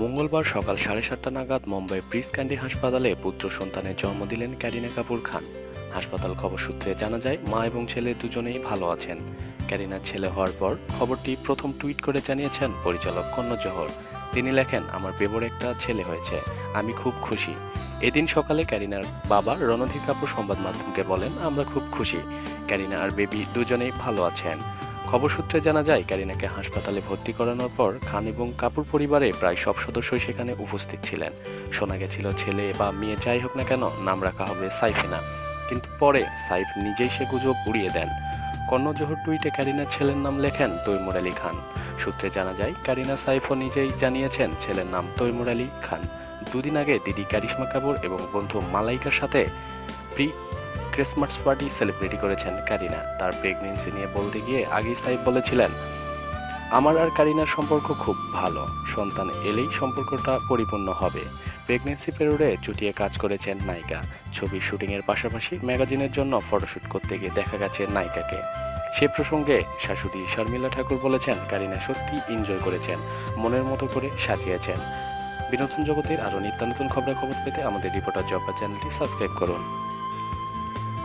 শুক্রবার সকাল সাড়ে সাতটা নাগাদ মুম্বাই ব্রিজ ক্যান্ডি হাসপাতালে পুত্র সন্তানের জন্ম দিলেন ক্যারিনা কাপুর খান। হাসপাতাল খবর সূত্রে জানা যায়, মা এবং ছেলে দুজনেই ভালো আছেন। ক্যারিনার ছেলে হওয়ার পর খবরটি প্রথম টুইট করে জানিয়েছেন পরিচালক কন্ন জহর। তিনি লেখেন, আমার বেবর একটা ছেলে হয়েছে, আমি খুব খুশি। এদিন সকালে ক্যারিনার বাবা রণধীর কাপুর সংবাদ মাধ্যমকে বলেন, আমরা খুব খুশি। ক্যারিনা আর বেবি দুজনেই ভালো আছেন। খবর সূত্রে জানা যায়, ক্যারিনাকে হাসপাতালে ভর্তি করানোর পর খান এবং কাপুর পরিবারে প্রায় সব সদস্যই সেখানে উপস্থিত ছিলেন। শোনা গেছিল, ছেলে বা মেয়ে যাই হোক না কেন নাম রাখা হবে সাইফিনা। কিন্তু পরে সাইফ নিজেই সে গুজব উড়িয়ে দেন। কর্ণজোহর টুইটে ক্যারিনার ছেলের নাম লেখেন তৈমুর আলী খান। সূত্রে জানা যায়, ক্যারিনা সাইফও নিজেই জানিয়েছেন ছেলের নাম তৈমুর আলী খান। দুদিন আগে দিদি কারিশমা কাপুর এবং বন্ধু মালাইকার সাথে প্রি ক্রিসমাস পার্টি সেলিব্রেটি করেছেন কারিনা। তার প্রেগনেন্সি নিয়ে বলতে গিয়ে আগেই সাইফ বলেছিলেন, আমার আর কারিনার সম্পর্ক খুব ভালো। সন্তান এলেই সম্পর্কটা পরিপূর্ণ হবে। প্রেগনেন্সি পেরোডে চুটিয়ে কাজ করেছেন নায়িকা। ছবি শুটিংয়ের পাশাপাশি ম্যাগাজিনের জন্য ফটোশুট করতে গিয়ে দেখা গেছে নায়িকাকে। সে প্রসঙ্গে শাশুড়ি শর্মিলা ঠাকুর বলেছেন, কারিনা সত্যি এনজয় করেছেন, মনের মতো করে সাজিয়েছেন। বিনোদন জগতের আরও নিত্য নতুন খবরাখবর পেতে আমাদের রিপোর্টার জব্বা চ্যানেলটি সাবস্ক্রাইব করুন।